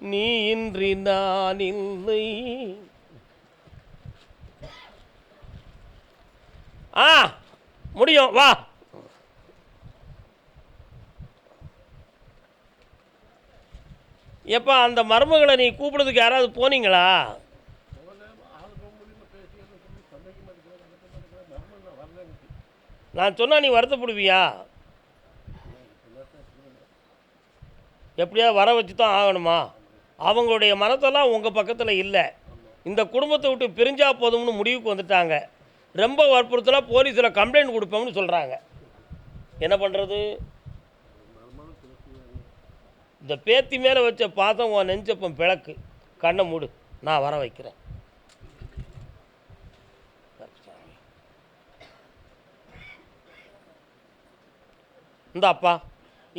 நீ இன்றி நான் இல்லை. ஆ முடியும் வா. எப்பா அந்த மருமகளை நீ கூப்பிடுறதுக்கு யாராவது போனீங்களா? நான் சொன்னா நீ வருத்தப்படுவியா? எப்படியா வர வச்சு தான் ஆகணுமா? அவங்களுடைய மனத்தெல்லாம் உங்கள் பக்கத்தில் இல்லை. இந்த குடும்பத்தை விட்டு பிரிஞ்சா போதும்னு முடிவுக்கு வந்துட்டாங்க. ரொம்ப வற்புறுத்தலாக போலீஸில் கம்ப்ளைண்ட் கொடுப்போம்னு சொல்கிறாங்க என்ன பண்ணுறது இந்த பேத்தி மேலே வச்ச பாதம் உன் நெஞ்சப்பம் பிளக்கு. கண்ணை மூடு. நான் வர வைக்கிறேன். இந்த அப்பா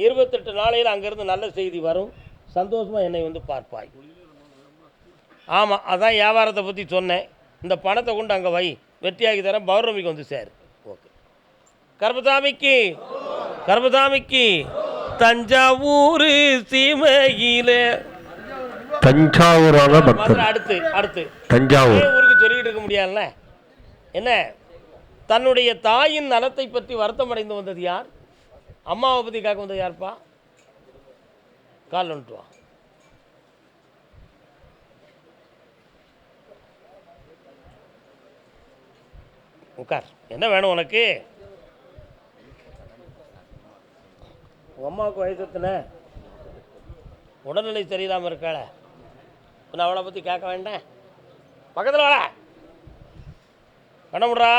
இருபத்தெட்டு நாளையில் அங்கேருந்து நல்ல செய்தி வரும். சந்தோஷமாக என்னை வந்து பார்ப்பாய். ஆமாம் அதான் வியாபாரத்தை பற்றி சொன்னேன். இந்த பணத்தை கொண்டு அங்கே வை. வெற்றியாகி தரேன் பௌர்ணமிக்கு வந்து சேரு. ஓகே. கர்பசாமிக்கு கர்பசாமிக்கு தஞ்சாவூர் சீமையில. தஞ்சாவூரான பக்தன் மதுரை அடுத்து அடுத்து. தஞ்சாவூர். ஊருக்கு சொல்லிக்கிட்டு இருக்க முடியாதுல்ல? என்ன? தன்னுடைய தாயின் நலத்தை பற்றி வருத்தம் அடைந்து வந்தது யார்? அம்மாவை பற்றி கேட்க வந்தது யார்ப்பா? கால் வந்துட்டு வா. உட்கார் என்ன வேணும் உனக்கு? உங்கள் அம்மாவுக்கு வயசு எத்தனை? உடல்நிலை சரியில்லாமல் இருக்காள. நான் அவளை பற்றி கேட்க வேண்டாம். பக்கத்தில் வாடா. கண்ணமுடா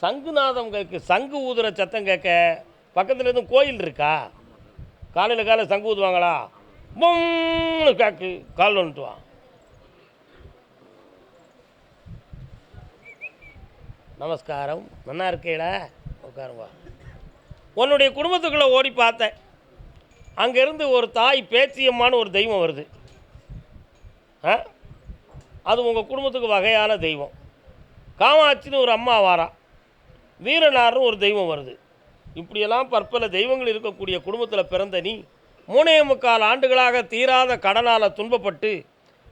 சங்குநாதம் கேட்கு சங்கு ஊதுற சத்தம் கேட்க பக்கத்தில் எதுவும் கோயில் இருக்கா? காலையில் காலையில் சங்கு ஊதுவாங்களா? பொம்னு கேக்கு கால் வந்துட்டுவான் நமஸ்காரம். நல்லா இருக்கேடா உட்காருங்க. உன்னுடைய குடும்பத்துக்குள்ளே ஓடி பார்த்தேன். அங்கேருந்து ஒரு தாய் பேச்சியம்மான்னு ஒரு தெய்வம் வருது. ஆ? அது உங்கள் குடும்பத்துக்கு வகையான தெய்வம். காமாட்சின்னு ஒரு அம்மா வாரா. வீரனார்னு ஒரு தெய்வம் வருது. இப்படியெல்லாம் பற்பல தெய்வங்கள் இருக்கக்கூடிய குடும்பத்தில் பிறந்த நீ மூணே முக்கால் ஆண்டுகளாக தீராத கடனால் துன்பப்பட்டு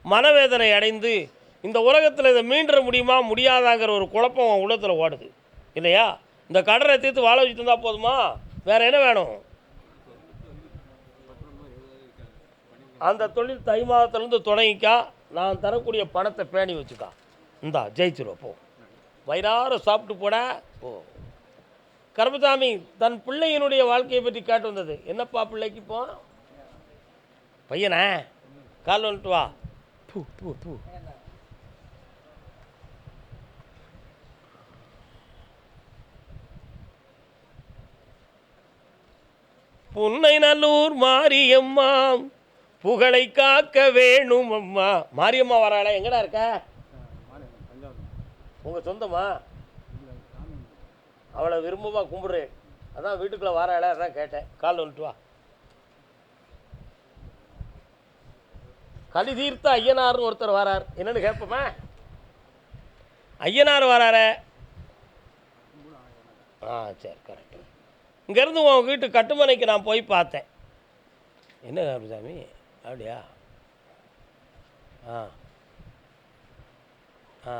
மனவேதனை அடைந்து இந்த உலகத்தில் இதை மீண்டுற முடியுமா முடியாதாங்கிற ஒரு குழப்பம் உன் உள்ளத்தில் ஓடுது. இல்லையா? இந்த கடனை தீர்த்து வாழ வச்சுட்டு இருந்தால் போதுமா? வேற என்ன வேணும்? அந்த தொழில் தை மாதத்துலேருந்து தொடங்கிக்கா நான் தரக்கூடிய பணத்தை பேணி வச்சுக்கா. இந்தா ஜெயிச்சிருவோம் போ. வயிறார சாப்பிட்டு போட போ. கருமசாமி தன் பிள்ளையினுடைய வாழ்க்கையை பற்றி கேட்டு வந்தது. என்னப்பா பிள்ளைக்கு இப்போ? பையனா? கால் வந்துட்டு வா. பூ பூ பூ. புன்னை நல்லூர் மாரியம்மா புகழை காக்க வேணும் அம்மா மாரியம்மா வராளா எங்கடா இருக்க? உங்கள் சொந்தமா? அவளை விரும்பமாக கும்பிடுறேன் அதான் வீட்டுக்குள்ளே வராளா அதான் கேட்டேன். கால் வந்துட்டு வா. கலி தீர்த்த ஐயனார்னு ஒருத்தர் வரார். என்னென்னு கேட்போமா? ஐயனார் வராரே. ஆ சரி கரெக்ட் இங்கேருந்து உன் வீட்டு கட்டுமனைக்கு நான் போய் பார்த்தேன். என்ன சாமி அப்படியா? ஆ. ஆ.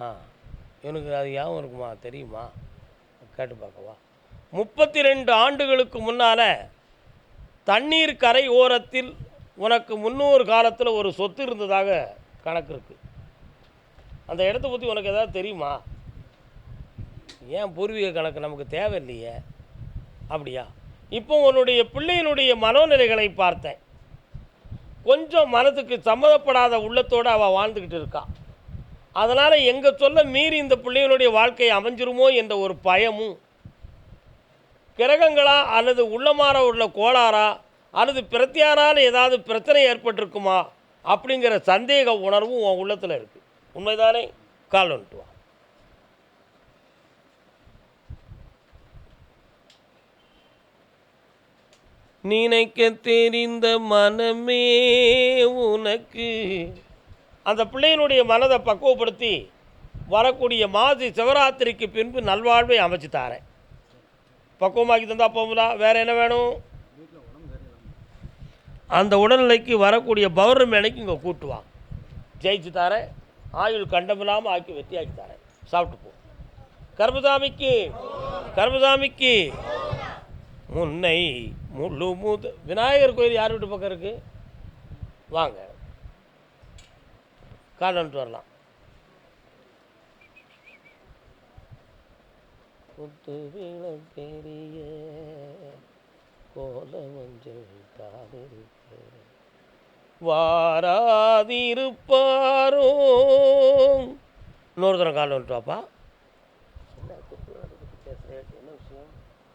ஆ. இவனுக்கு அது ஞாபகம் இருக்குமா? தெரியுமா? கேட்டு பார்க்கவா. முப்பத்தி ரெண்டு ஆண்டுகளுக்கு முன்னால் தண்ணீர் கரை ஓரத்தில் உனக்கு முன்னூறு காலத்தில் ஒரு சொத்து இருந்ததாக கணக்கு இருக்குது அந்த இடத்த பற்றி உனக்கு எதாவது தெரியுமா? ஏன் பூர்வீக கணக்கு நமக்கு தேவையில்லையே? அப்படியா? இப்போ உன்னுடைய பிள்ளையினுடைய மனோநிலைகளை பார்த்தேன். கொஞ்சம் மனதுக்கு சம்மதப்படாத உள்ளத்தோடு அவள் வாழ்ந்துக்கிட்டு இருக்காள் அதனால் எங்கள் சொல்ல மீறி இந்த பிள்ளைகளுடைய வாழ்க்கை அமைஞ்சிருமோ என்ற ஒரு பயமும் கிரகங்களா அல்லது உள்ளமாற உள்ள கோளாறா அல்லது பிரத்தியாரால் ஏதாவது பிரச்சனை ஏற்பட்டிருக்குமா அப்படிங்கிற சந்தேக உணர்வும் உன் உள்ளத்தில் இருக்குது உண்மைதானே? கால் வந்துட்டு நினைக்க தெரிந்த மனமே உனக்கு அந்த பிள்ளையினுடைய மனதை பக்குவப்படுத்தி வரக்கூடிய மாசி சிவராத்திரிக்கு பின்பு நல்வாழ்வை அமைச்சு தாரேன் பக்குவமாக்கி தந்தால் போகுதா வேறு என்ன வேணும்? அந்த உடல்நிலைக்கு வரக்கூடிய பௌர்ணமி இங்கே கூட்டுவான் ஜெயிச்சு தாரேன் ஆயுள் கண்டமில்லாமல் ஆக்கி வெற்றியாக்கி தரேன் சாப்பிட்டு போ. கர்மசாமிக்கு கர்மசாமிக்கு. முன்னை முழு மூத்து விநாயகர் கோயில் யார் வீட்டு பக்கம் இருக்குது வாங்க. காலன்ட்டு வரலாம். குத்து பெரிய கோல மஞ்சள் தானிருக்க வாராதிருப்பாரோ இன்னொரு தரம் கால் வந்துட்டு வாப்பா. என்ன குத்து என்ன விஷயம்?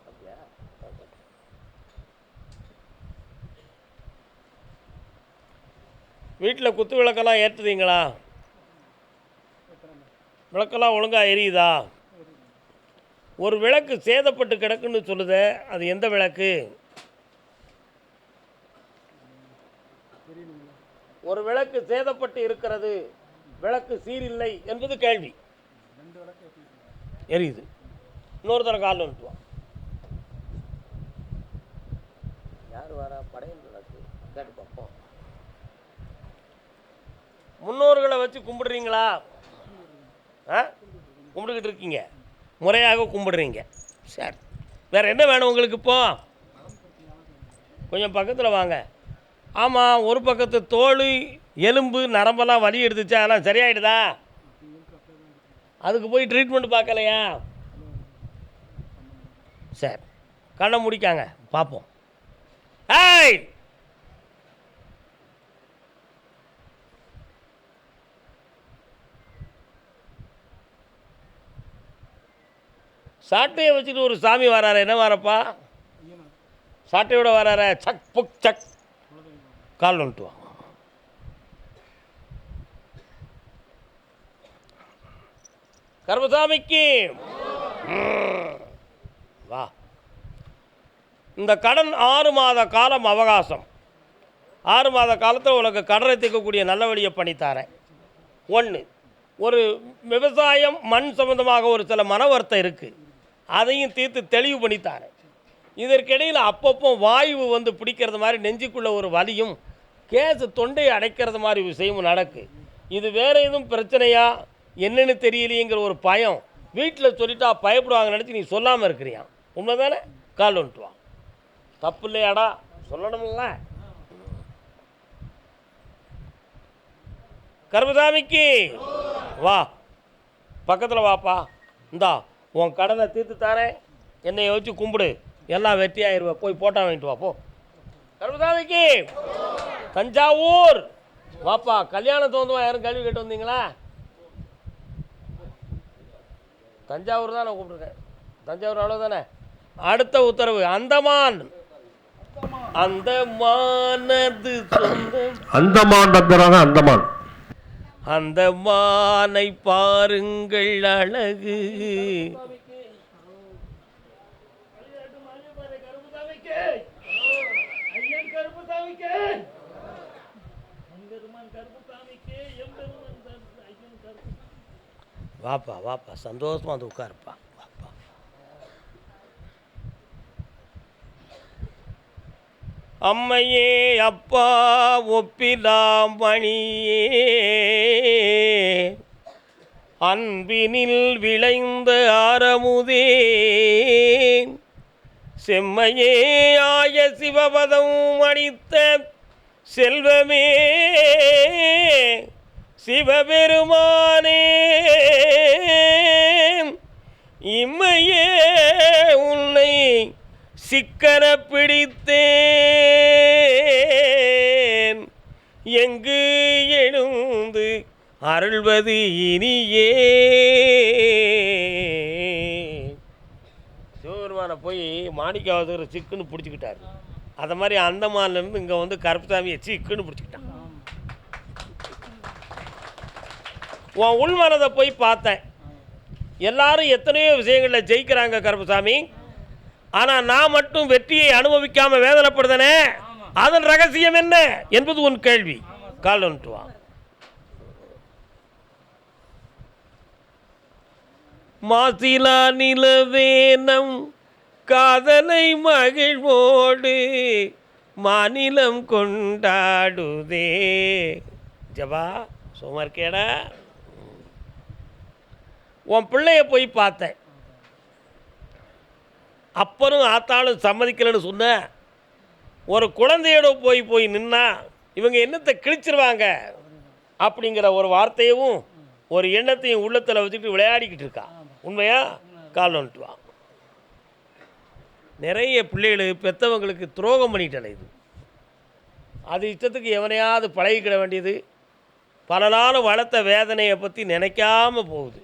அப்படியா? வீட்டில் குத்து விளக்கெல்லாம் ஏற்றுதீங்களா விளக்கெல்லாம் ஒழுங்காக எரியுதா? ஒரு விளக்கு சேதப்பட்டு கிடக்குன்னு சொல்லுது அது எந்த விளக்கு? ஒரு விளக்கு சேதப்பட்டு இருக்கிறது விளக்கு சீரில்லை என்பது கேள்வி. எரியுது. இன்னொரு தரம் கால் வந்துட்டு யார் வரா? படையல் விளக்கு. கேட்டு பார்ப்போம். முன்னோர்களை வச்சு கும்பிடுறீங்களா? ஆ? கும்பிட்டுக்கிட்டு இருக்கீங்க. முறையாக கும்பிடுறீங்க. சரி. வேறு என்ன வேணும் உங்களுக்கு இப்போ? கொஞ்சம் பக்கத்தில் வாங்க. ஆமாம் ஒரு பக்கத்து தோல் எலும்பு நரம்பெல்லாம் வலி எடுத்துச்சா? அதெல்லாம் சரியாயிடுதா? அதுக்கு போய் ட்ரீட்மெண்ட் பார்க்கலையா? சரி. கண்ணை முடிக்காங்க. பார்ப்போம். ஏய்! சாட்டையை வச்சுட்டு ஒரு சாமி வராரு என்ன வரப்பா? சாட்டையோட வராற சக் புக் சக். கால் வந்துட்டு கர்மசாமிக்கு. வா. இந்த கடன் ஆறு மாத காலம் அவகாசம். ஆறு மாத காலத்தில் உனக்கு கடனை தீர்க்கக்கூடிய நல்ல வழியை பண்ணித்தாரேன். ஒன்று ஒரு விவசாயம் மண் சம்பந்தமாக ஒரு சில மனவர்த்தம் இருக்குது அதையும் தீர்த்து தெளிவு பண்ணித்தார். இதற்கிடையில் அப்பப்போ வாயு வந்து பிடிக்கிறது மாதிரி நெஞ்சுக்குள்ளே ஒரு வலியும் கேஸ் தொண்டையை அடைக்கிறது மாதிரி விஷயமும் நடக்கு. இது வேறு எதுவும் பிரச்சனையா? என்னென்னு தெரியலையேங்கிற ஒரு பயம். வீட்டில் சொல்லிட்டா பயப்படுவாங்க நினச்சி நீ சொல்லாமல் இருக்கிறியா? உண்மைதானே? கால் வந்துட்டு வா. தப்பு இல்லையாடா? சொல்லணும்ல. கர்மசாமிக்கு வா. பக்கத்தில் வாப்பா. இந்தா. உன் கடனை தீர்த்து தாரேன். என்னை வச்சு கும்பிடு. எல்லாம் வெற்றியாயிருவ போய் போட்டா வாங்கிட்டு வா போ. கர்மசாமிக்கு தஞ்சாவூர்! வாப்பா கல்யாணம் தோந்துவா யாரும் கேள்வி கேட்டு வந்தீங்களா? தஞ்சாவூர் தான் நான் கூப்பிட்ருக்கேன் தஞ்சாவூர் அவ்வளோதானே அடுத்த உத்தரவு அந்தமான். அந்தமானது சொந்தம். அந்தமான் தந்துறாங்க அந்தமான். அந்த மானை பாருங்கள் அழகு. வாப்பா வாப்பா. சந்தோஷமா வந்து உட்காருப்பா. வாப்பா. அம்மையே அப்பா ஒப்பிலாம் மணியே. அன்பினில் விளைந்த ஆரமுதே. செம்மையே ஆய சிவபதம் அளித்த செல்வமே சிவபெருமானே. இம்மையே உன்னை சிக்கன பிடித்தேன். எங்கு எழுந்து அருள்வது இனியே. சிவபெருமானை போய் மாணிக்காவதர் சிக்குன்னு பிடிச்சிக்கிட்டாரு. அதை மாதிரி அந்தமான்லேருந்து இங்கே வந்து கருப்புசாமியை சிக்குன்னு பிடிச்சிக்கிட்டான். உன் உள்மனதை போய் பார்த்தேன். எல்லாரும் எத்தனையோ விஷயங்களில் ஜெயிக்கிறாங்க கருப்பசாமி. ஆனால் நான் மட்டும் வெற்றியை அனுபவிக்காம வேதனைப்படுதனே? அதன் ரகசியம் என்ன? என்பது உன் கேள்வி. கால் வந்துட்டு மாசிலா நிலவேனம் காதலை மகிழ்வோடு மாநிலம் கொண்டாடுதே. ஜபா சும்மா இருக்கேடா உன் பிள்ளைய போய் பார்த்தேன். அப்பனும் ஆத்தாலும் சம்மதிக்கலைன்னு சொன்ன. ஒரு குழந்தையோட போய் போய் நின்னா இவங்க என்னத்தை கிழிச்சிருவாங்க? அப்படிங்கிற ஒரு வார்த்தையவும் ஒரு எண்ணத்தையும் உள்ளத்தில் வச்சுக்கிட்டு விளையாடிக்கிட்டு இருக்கா. உண்மையாக கால் வந்துட்டுவான் நிறைய பிள்ளைகளுக்கு பெற்றவங்களுக்கு துரோகம் பண்ணிட்டன இது. அது இஷ்டத்துக்கு எவனையாவது பழகிக்கிட வேண்டியது. பல நாள் வளர்த்த வேதனையை பற்றி நினைக்காம போகுது.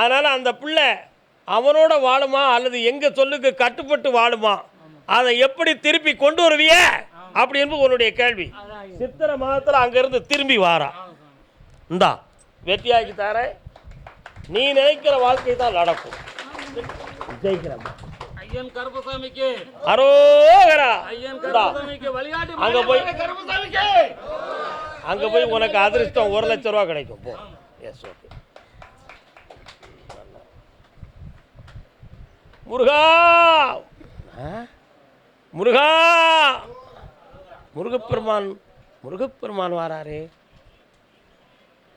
அதனால் அந்த பிள்ளை அவனோட வாழுமா? அல்லது எங்கள் சொல்லுக்கு கட்டுப்பட்டு வாழுமா? அதை எப்படி திருப்பி கொண்டு வருவிய? அப்படி என்பது உன்னுடைய கேள்வி. சித்திரை மாதத்தில் அங்கேருந்து திரும்பி வாரான் இந்தா வெற்றியாக்கி தரேன். நீ நினைக்கிற வாழ்க்கை தான் நடக்கும். ஜெயிக்கிறம்மா ஐயன் கருப்பசாமிக்கு. அரோகரா. ஐயன் இந்தா. கருப்பசாமிக்கு வழிகாட்டி அங்க போய் கருப்பசாமிக்கு. அங்கே போய் உனக்கு அதிர்ஷ்டம் ஒரு லட்ச ரூபா கிடைக்கும். போ. Yes okay Muruga? முருகா! முருகப்பெருமான் முருகப்பெருமான் வாராரே.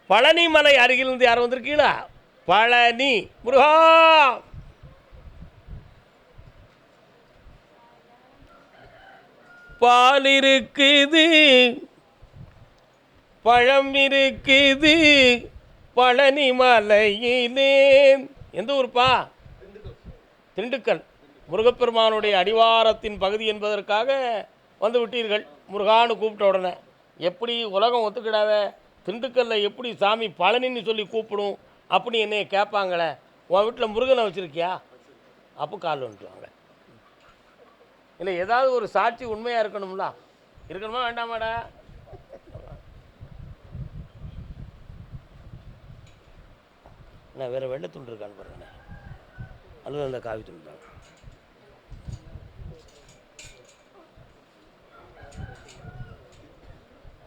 பழனி மலை அருகிலிருந்து யாரும் வந்திருக்கீங்களா? பழனி. முருகா! பால் இருக்குது பழம் இருக்குது பழனி மலையிலே. எந்த ஊர்ப்பா? திண்டுக்கல். முருகப்பெருமானுடைய அடிவாரத்தின் பகுதி என்பதற்காக வந்து விட்டீர்கள். முருகான்னு கூப்பிட்ட உடனே. எப்படி உலகம் ஒத்துக்கிடாத? திண்டுக்கல்ல எப்படி சாமி பழனின்னு சொல்லி கூப்பிடும்? அப்படி என்னைய கேட்பாங்களே உன் வீட்டில் முருகனை வச்சுருக்கியா? அப்போ கால் வந்துட்டுவாங்க இல்லை ஏதாவது ஒரு சாட்சி உண்மையாக இருக்கணும்ல? இருக்கணுமா வேண்டாமாடா? நான் வேறு வெள்ளை துண்டு இருக்கான்னு பாருங்கண்ணே. அல்லது அந்த காவி துண்டு தான்.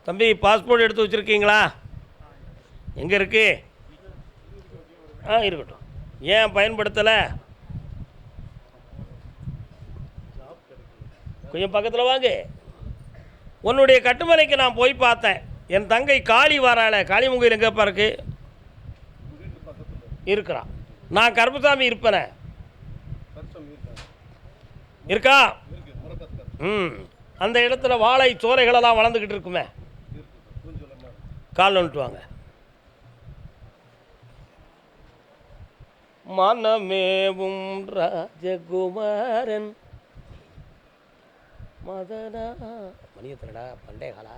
தம்பி பாஸ்போர்ட் எடுத்து வச்சுருக்கீங்களா? எங்கே இருக்குது ஆ இருக்கட்டும். ஏன் பயன்படுத்தலை? கொஞ்சம் பக்கத்தில் வாங்க. உன்னுடைய கட்டுமனைக்கு நான் போய் பார்த்தேன். என் தங்கை காளி வராள. காளிமுகையில் எங்கே இருக்கு? இருக்கிறான். நான் கருப்புசாமி இருப்பேனே. இருக்கா? ம். அந்த இடத்துல வாழை சோலைகளெல்லாம் வளர்ந்துக்கிட்டு இருக்குமே. கால் வந்துட்டு வாங்க. மனமேவும் ராஜகுமாரன். மதனா. மணியத்தனடா பண்டே காலா.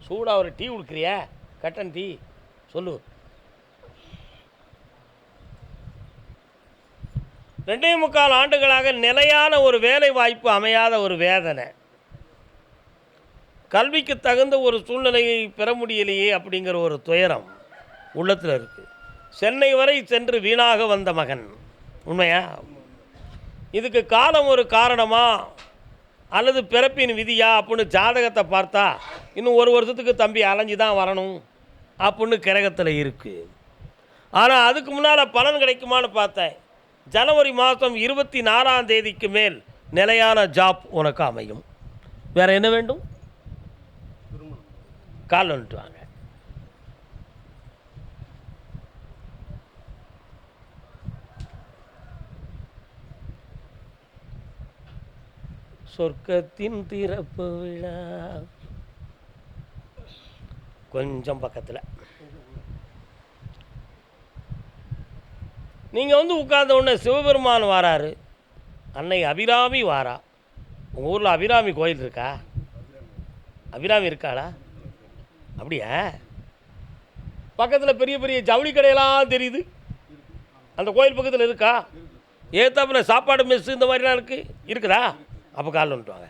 சூடாக ஒரு டீ கொடுக்குறியா? கட்டன் டீ. சொல்லு. ரெண்டே முக்கால் ஆண்டுகளாக நிலையான ஒரு வேலை வாய்ப்பு அமையாத ஒரு வேதனை. கல்விக்கு தகுந்த ஒரு சூழ்நிலையை பெற முடியலையே அப்படிங்கிற ஒரு துயரம் உள்ளத்தில் இருக்குது சென்னை வரை சென்று வீணாக வந்த மகன். உண்மையா? இதுக்கு காலம் ஒரு காரணமா? அல்லது பிறப்பின் விதியா? அப்படின்னு ஜாதகத்தை பார்த்தா இன்னும் ஒரு வருஷத்துக்கு தம்பி அலைஞ்சு தான் வரணும் அப்படின்னு கிரகத்தில் இருக்குது ஆனால் அதுக்கு முன்னால் பலன் கிடைக்குமான்னு பார்த்தேன். ஜனவரி மாதம் இருபத்தி நாலாம் தேதிக்கு மேல் நிலையான ஜாப் உனக்கு அமையும். வேறு என்ன வேண்டும்? கால் வந்துட்டு வாங்க சொர்க்கத்தின் திறப்பு விழா. கொஞ்சம் பக்கத்தில். நீங்கள் வந்து உட்கார்ந்த உடனே சிவபெருமான் வாராரு. அன்னை அபிராமி வாரா. உங்கள் ஊரில் அபிராமி கோயில் இருக்கா? அபிராமி இருக்காளா? அப்படியா? பக்கத்தில் பெரிய பெரிய ஜவுளி கடையெல்லாம் தெரியுது. அந்த கோயில் பக்கத்தில் இருக்கா? ஏத்தாப்புல சாப்பாடு மெஸ்ஸு இந்த மாதிரிலாம் இருக்குது இருக்குதா? அப்போ காலில் வந்துட்டு வாங்க.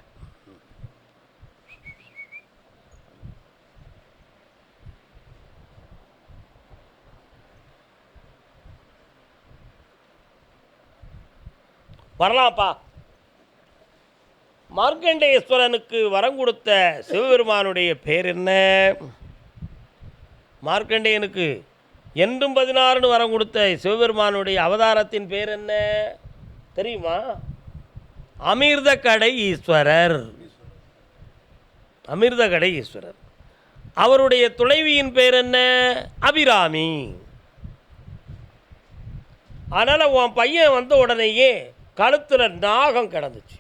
வரலாம்ப்பா மார்க்கண்டேஸ்வரனுக்கு வரம் கொடுத்த சிவபெருமானுடைய பேர் என்ன? மார்க்கண்டேயனுக்கு என்றும் பதினாறுன்னு வரம் கொடுத்த சிவபெருமானுடைய அவதாரத்தின் பேர் என்ன? தெரியுமா? அமிர்த கடை ஈஸ்வரர். அமிர்த கடை ஈஸ்வரர். அவருடைய துணைவியின் பேர் என்ன? அபிராமி. அதனால் உன் பையன் வந்த உடனேயே கழுத்தில் நாகம் கிடந்துச்சு.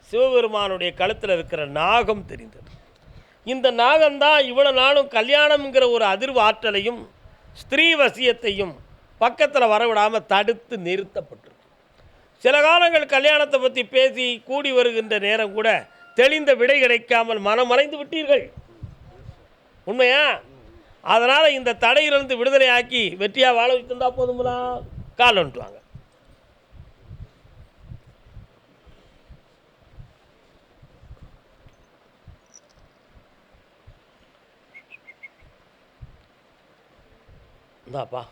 சிவபெருமானுடைய கழுத்தில் இருக்கிற நாகம் தெரிந்தது. இந்த நாகம்தான் இவ்வளோ நாளும் கல்யாணம்ங்கிற ஒரு அதிர்வு ஆற்றலையும் ஸ்திரீ வசியத்தையும் பக்கத்தில் வரவிடாமல் தடுத்து நிறுத்தப்பட்டிருக்கு. சில காலங்கள் கல்யாணத்தை பற்றி பேசி கூடி வருகின்ற நேரம் கூட தெளிந்த விடை கிடைக்காமல் மனம் மறைந்து விட்டீர்கள். உண்மையா? அதனால் இந்த தடையிலிருந்து விடுதலை ஆக்கி வெற்றியாக வாழ வைத்திருந்தா போதுங்களா கால் வந்துட்டுவாங்க இந்தாப்பா.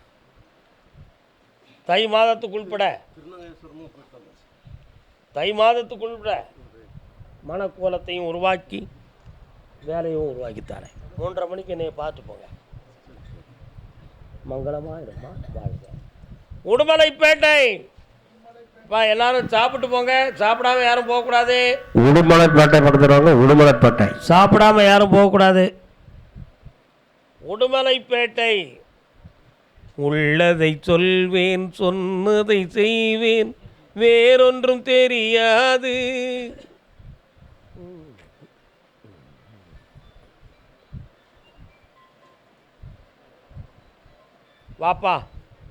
தை மாதத்துக்குள்பட தை மாதத்துக்குள்பட மனக்கோலத்தையும் உருவாக்கி வேலையும் உருவாக்கித்தாரேன் மூன்றரை மணிக்கு என்னைய பார்த்து போங்க. மங்களமாக இருமா வாழ்க. உடுமலைப்பேட்டை. பா எல்லாரும் சாப்பிட்டு போங்க. சாப்பிடாம யாரும் போகக்கூடாது. உடுமலைப்பேட்டை படுத்துறவங்க உடுமலைப்பேட்டை. சாப்பிடாம யாரும் போகக்கூடாது. உடுமலைப்பேட்டை. உள்ளதை சொல்வேன் சொன்னதை செய்வேன். வேறொன்றும் தெரியாது. வாப்பா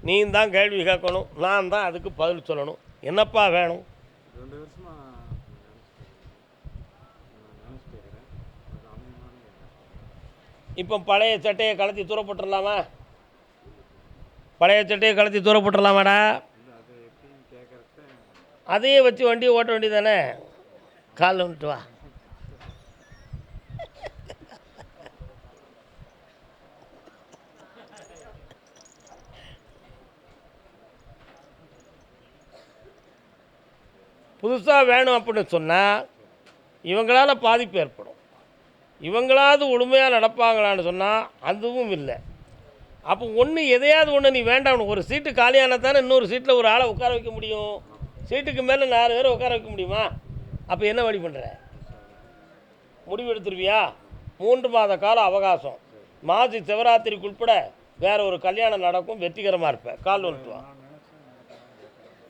நீ தான் கேள்வி கேட்கணும். நான் தான் அதுக்கு பதில் சொல்லணும். என்னப்பா வேணும்? ரெண்டு வருஷமா இப்போ பழைய சட்டையை கலத்தி தூர போட்டுடலாமா பழைய சட்டையை கலத்தி தூர போட்டுடலாமாடா அதையே வச்சு வண்டியை ஓட்ட வேண்டியதானே காலில் விட்டு வா. புதுசாக வேணும் அப்படின்னு சொன்னால் இவங்களால் பாதிப்பு ஏற்படும். இவங்களாவது உண்மையாக நடப்பாங்களான்னு சொன்னால் அதுவும் இல்லை. அப்போ ஒன்று எதையாவது ஒன்று நீ வேண்டாம் ஒரு சீட்டு காலியான தானே இன்னொரு சீட்டில் ஒரு ஆளை உட்கார வைக்க முடியும்? சீட்டுக்கு மேலே நாலு பேரை உட்கார வைக்க முடியுமா? அப்போ என்ன வழி பண்ணுற முடிவு எடுத்துருவியா? மூன்று மாத கால அவகாசம். மாசி சிவராத்திரிக்கு உட்பட வேற ஒரு கல்யாணம் நடக்கும் வெற்றிகரமாக இருப்பேன் கால் வந்துட்டு வா.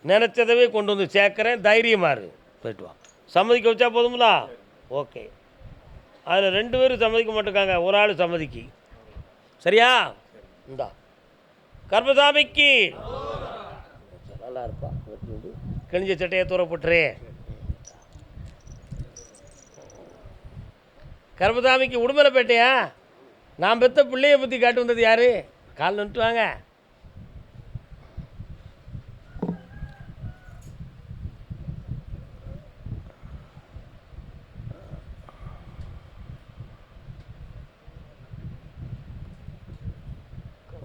நினச்சதவே கொண்டு வந்து சேர்க்குறேன் தைரியமாக இரு. போயிட்டு வா. சம்மதிக்க வச்சா போதுங்களா ஓகே. அதில் ரெண்டு பேரும் சம்மதிக்க மாட்டேங்காங்க ஒரு ஆள் சம்மதிக்கு. சரியா? இந்தா. கர்மசாமிக்கு. நல்லா இருப்பா வெட்டி விடு. கிழிஞ்ச சட்டையை தூர போட்டுரு. கர்மசாமிக்கு உடுமலைப்பேட்டையா? நான் பெத்த பிள்ளைய பற்றி காட்டு வந்தது யாரு? கால் நின்று வாங்க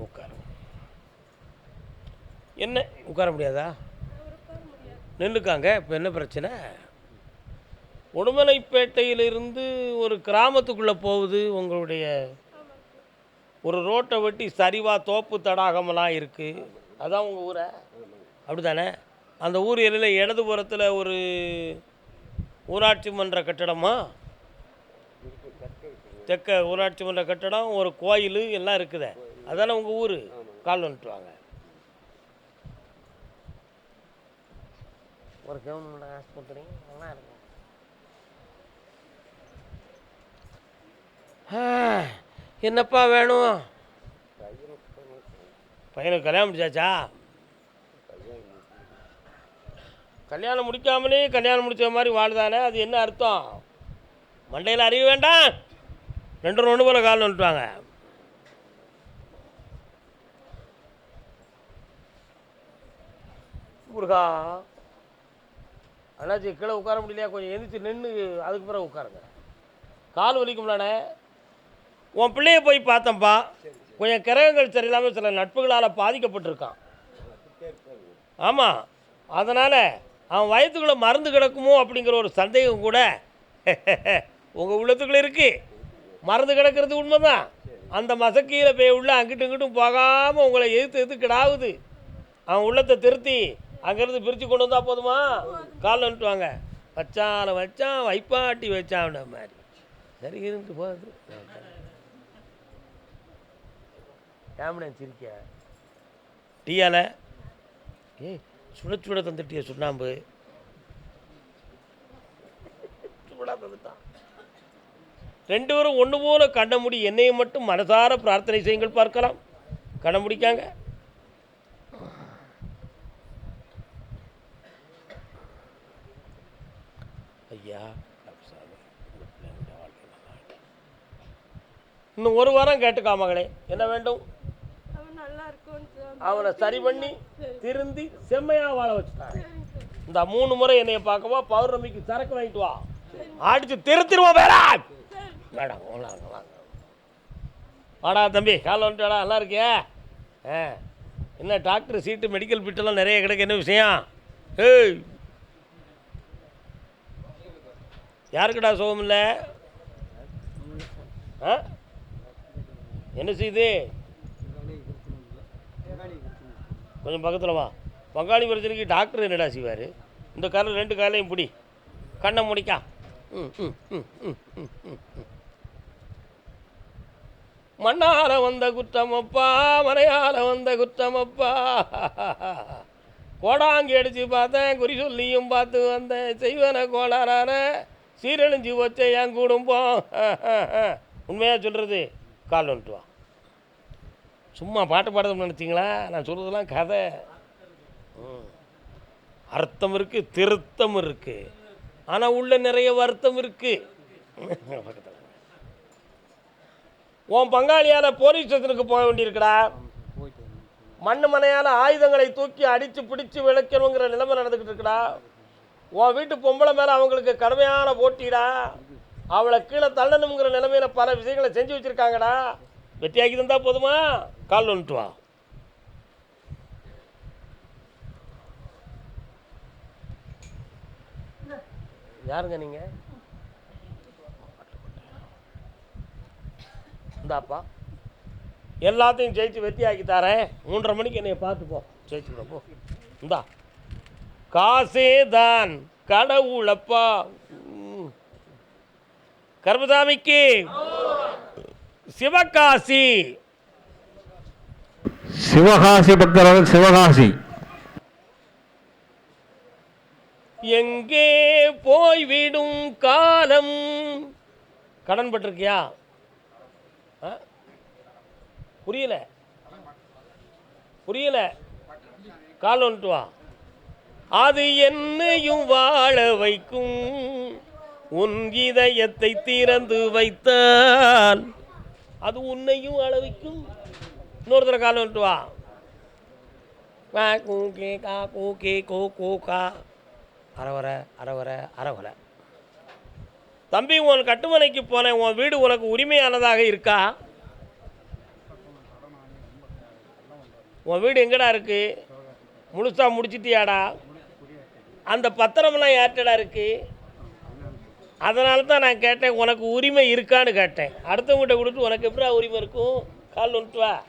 உட்காருங்க என்ன? உட்கார முடியாதா? நின்றுக்காங்க இப்போ என்ன பிரச்சனை? உடுமலைப்பேட்டையிலிருந்து ஒரு கிராமத்துக்குள்ளே போகுது உங்களுடைய ஒரு ரோட்டை வெட்டி சரிவாக தோப்பு தடாகமெல்லாம் இருக்குது அதான் உங்கள் ஊரை? அப்படி தானே அந்த ஊர் எல்லையில் இடதுபுறத்தில் ஒரு ஊராட்சி மன்ற கட்டடமா? தெற்க ஊராட்சி மன்ற கட்டடம் ஒரு கோயில் எல்லாம் இருக்குதே. அதானே உங்கள் ஊர்? கால் வந்துட்டு வாங்க. ஒரு கவர்மெண்ட் ஆஸ்பத்திரி நல்லா இருக்கும். என்னப்பா வேணும்? பையனுக்கு கல்யாணம் முடிச்சாச்சா? கல்யாணம் முடிக்காமலே கல்யாணம் முடிச்ச மாதிரி வாழ்தானே அது என்ன அர்த்தம்? மண்டையில் அறிய வேண்டாம். ரெண்டு ஒன்று போல கால் வந்துட்டுவாங்க முருகா அண்ணாச்சி கீழே உட்கார முடியலையா? கொஞ்சம் எந்திரிச்சு நின்று அதுக்கு பிறகு உட்காருங்க. கால் வலிக்கும்லானே உன் பிள்ளைய போய் பார்த்தேன்ப்பா. கொஞ்சம் கிரகங்கள் சரியில்லாமல் சில நட்புகளால் பாதிக்கப்பட்டிருக்கான். ஆமாம் அதனால் அவன் வயத்துக்குள்ளே மருந்து கிடக்குமோ அப்படிங்கிற ஒரு சந்தேகம் கூட உங்கள் உள்ளத்துக்குள்ளே இருக்குது மருந்து கிடக்கிறது உண்மைதான். அந்த மசக்கீழே போய் உள்ள அங்கிட்டும் இங்கிட்டும் போகாமல் உங்களை எதிர்த்து எதிர்த்து கிடாவுது. அவன் உள்ளத்தை திருத்தி அங்கேருந்து பிரித்து கொண்டு வந்தால் போதுமா? காலில் வந்துட்டுவாங்க வச்சால வச்சான் வைப்பாட்டி வச்சான் மாதிரி. சரி இருந்து போகுது. கேமரா சிரிக்க. டீயால? ஏய் சுட சுட தந்துட்டிய சுண்ணாம்பு. சூடா தந்துட்டான். ரெண்டு பேரும் ஒன்று போல கண்ண முடி என்னையை மட்டும் மனசார பிரார்த்தனை செய்யுங்கள் பார்க்கலாம். கண்ண முடிக்காங்க ஐயா கருப்பசாமி, இந்த பிள்ளைங்களுடைய வாழ்க்கை நல்லா இருக்கட்டும். இன்னும் ஒரு வாரம் கேட்டுக்கா மகளே. என்ன வேண்டும்? அவன் சரி பண்ணி திருந்தி செம்மையா வாழ வச்சுட்டாங்க இந்த மூணு முறை என்னைய பார்க்கவா பௌர்ணமிக்கு சரக்கு வாங்கிட்டு வா. அடிச்சு திருத்திருவோம் வேற. மேடம் வாடா தம்பி காலை வந்துட்டாடா நல்லா இருக்கியா? ஆ. என்ன டாக்டர் சீட்டு மெடிக்கல் பிட்டெல்லாம் நிறைய கிடக்கு என்ன விஷயம்? ஏய். யாருக்குடா சுகம் இல்லை ஆ? என்ன செய்யுது கொஞ்சம் பக்கத்தில் வா. பங்காளி பிரச்சனைக்கு டாக்டர் என்னடா செய்வார்? இந்த காலில் ரெண்டு காலையும் பிடி. கண்ணை முடிக்கா. ம் ம் வந்த ம் ம் ம் மண்ணால வந்த குற்றமப்பா மலையால வந்த குற்றமப்பா கோடாங்கி அடித்து பார்த்தேன் குறி சொல்லியும் பார்த்து வந்தேன். செய்வன கோளாறான சீரழிஞ்சு வச்ச என் குடும்பம் உண்மையாக சொல்கிறது கால் வந்துட்டு வா. சும்மா பாட்டு பாடுறது நினச்சிங்களா? நான் சொல்கிறதெல்லாம் கதை. அர்த்தம் இருக்குது திருத்தம் இருக்குது ஆனால் உள்ள நிறைய வருத்தம் இருக்குது பக்கத்தில். உன் பங்காளியால் போலீஸ் ஸ்டேஷனுக்கு போக வேண்டியிருக்குடா. மண்ணு மனையால் ஆயுதங்களை தூக்கி அடித்து பிடிச்சி விளக்கணுங்கிற நிலைமை நடந்துக்கிட்டு இருக்கடா. உன் வீட்டு பொம்பளை மேலே அவங்களுக்கு கடுமையான போட்டிடா. அவளை கீழே தள்ளணுங்கிற நிலைமையில் பல விஷயங்களை செஞ்சு வச்சுருக்காங்கடா. வெட்டியாக்கி தந்தால் போதுமா? கால் வந்துட்டு வா. யாருங்க நீங்கள் இந்தாப்பா எல்லாத்தையும் ஜெயிச்சு வெற்றியாக்கி தரேன். மூன்றரை மணிக்கு என்னை பார்த்து போ. ஜெயிச்சு போ. இந்தா. காசே தான் கடவுளப்பா கர்மதாமிக்கு சிவகாசி. சிவகாசி பக்தர்கள் சிவகாசி. எங்கே போய்விடும் காலம்? கடன் பட்டிருக்கியா? புரியல. புரியல. கால் வந்துட்டு வா. அது என்னையும் வாழ வைக்கும். உன் இதயத்தை திறந்து வைத்தால் அது உன்னையும் அளவிக்கும். இன்னொருத்தர காலம் தடவை வந்துட்டு வா. கூ கே கா கூ கே கோ கோ கா. அறவரை அறவரை அறவரை தம்பி உன் கட்டுமனைக்கு போனேன். உன் வீடு உனக்கு உரிமையானதாக இருக்கா? உன் வீடு எங்கடா இருக்கு? முழுசா முடிச்சிட்டியாடா? அந்த பத்திரமெல்லாம் யார்கிட்டடா இருக்குது அதனால தான் நான் கேட்டேன் உனக்கு உரிமை இருக்கான்னு கேட்டேன். அடுத்தவங்ககிட்ட கொடுத்து உனக்கு எப்படா உரிமை இருக்கும்? கால் வந்துட்டு வா.